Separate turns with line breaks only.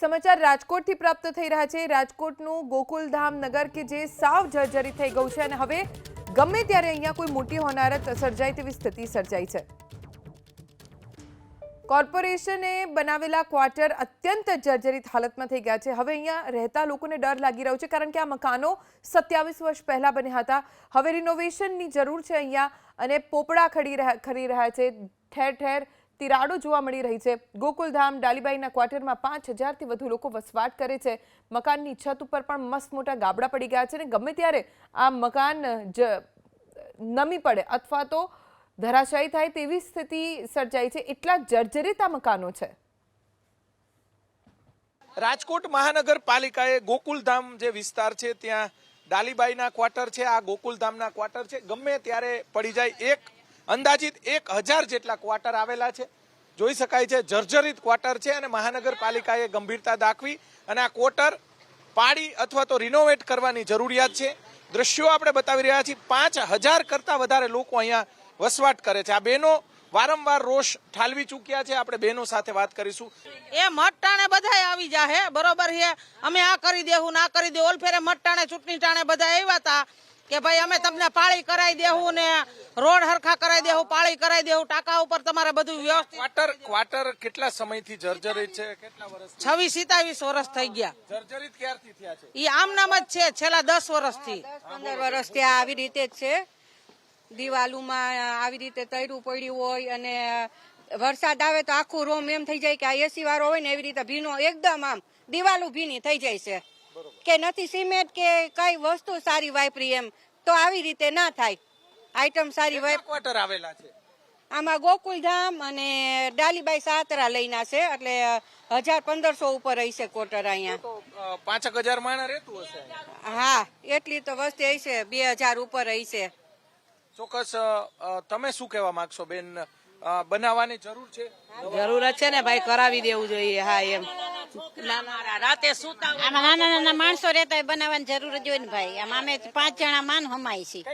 સમાચાર રાજકોટથી પ્રાપ્ત થઈ રહ્યા છે. રાજકોટનું ગોકુલધામ નગર કે જે સાવ જર્જરિત થઈ ગયું છે અને હવે ગમે ત્યારે અહીંયા કોઈ મોટી હોનારત સર્જાય તેવી સ્થિતિ સર્જાઈ છે. કોર્પોરેશને બનાવેલા ક્વાર્ટર અત્યંત જર્જરિત હાલતમાં થઈ ગયા છે. હવે અહીંયા રહેતા લોકોને ડર લાગી રહ્યો છે કારણ કે આ મકાનો સત્યાવીસ વર્ષ પહેલાં બન્યા હતા. હવે રિનોવેશનની જરૂર છે અહીંયા અને પોપડા ખડી રહ્યા ખરી રહ્યા છે. ઠેર ઠેર તિરાડો જોવા મળી રહી છે. ગોકુલધામ ડાલીબાઈના ક્વાર્ટરમાં પાંચ હજારથી વધુ લોકો વસવાટ કરે છે. મકાનની છત ઉપર પણ મસ્ત મોટા ગાબડા પડી ગયા છે અને ગમે ત્યારે આ મકાન જ નમી પડે અથવા તો ધરાશાયી થાય તેવી સ્થિતિ સર્જાઈ છે. એટલા જર્જરિત આ મકાનો છે.
રાજકોટ મહાનગરપાલિકાએ ગોકુલધામ જે વિસ્તાર છે, ત્યાં ડાલીબાઈના ક્વાર્ટર છે, આ ગોકુલધામના ક્વાર્ટર છે. ગમે ત્યારે પડી જાય એક અંદાજિત એક હજાર જેટલા ક્વાર્ટર આવેલા છે. જોઈ શકાય છે, જર્જરિત ક્વાર્ટર છે અને મહાનગરપાલિકાએ ગંભીરતા દાખવી અને આ ક્વાર્ટર પાડી અથવા તો રિનોવેટ કરવાની જરૂરિયાત છે. દ્રશ્યો આપણે બતાવી રહ્યા છીએ, પાંચ હજાર કરતા વધારે લોકો અહીંયા વસવાટ કરે છે. આ બહેનો વારંવાર રોષ ઠાલવી ચૂક્યા છે. આપણે બહેનો સાથે વાત કરીશું.
એ મતટાણે બધાય આવી જાહે, બરોબર છે? અમે આ કરી દેવું ના કરી દેવું ઓલફેરે મતટાણે ચૂંટણી ટાણે બધા આવ્યા હતા કે ભાઈ અમે તમને પાળી કરાવી દેવું ને રોડ હરખા કરાવી દેવું પાળી કરાવી દેવું ટાકા ઉપર તમારે બધું વ્યવસ્થિત.
ક્વાર્ટર ક્વાર્ટર કેટલા સમયથી જર્જરિત છે? કેટલા વર્ષ
છવ્વીસ સિત્તાવીસ વર્ષ થઈ ગયા.
જર્જરિત ક્યારથી થયા છે?
ઈ આમ નામ જ છે છેલ્લા દસ વર્ષથી.
પંદર વર્ષ ત્યાં આવી રીતે જ છે. દિવાલુમાં આવી રીતે તૈરું પડ્યું હોય અને વરસાદ આવે તો આખું રૂમ એમ થઈ જાય કે આ એસી વાળો હોય ને એવી રીતે ભીનો એકદમ આમ દિવાલું ભીની થઈ જાય છે. કે નથી સિમેન્ટ કે કઈ વસ્તુ સારી વાપરી એમ તો આવી રીતે ના થાય. આઈટમ સારી વાપ
ક્વાર્ટર આવેલા છે?
આમાં ગોકુલધામ અને ડાલીબાઈ સાતરા લઈના છે એટલે હજાર પંદરસો ઉપર હશે ક્વાર્ટર અહીંયા.
પાંચક હજાર માણસ રહેતું હશે?
હા એટલી તો વસ્તી હશે બે હજાર ઉપર હશે.
ચોક્કસ તમે શું કહેવા માંગશો બેન? બનાવવાની જરૂર છે?
જરૂરત છે ને ભાઈ કરાવી દેવું જોઈએ હા એમ.
આમાં નાના નાના માણસો રહેતા હોય બનાવવાની જરૂર જ હોય ને ભાઈ. આમાં અમે પાંચ જણા માન હમાય છીએ.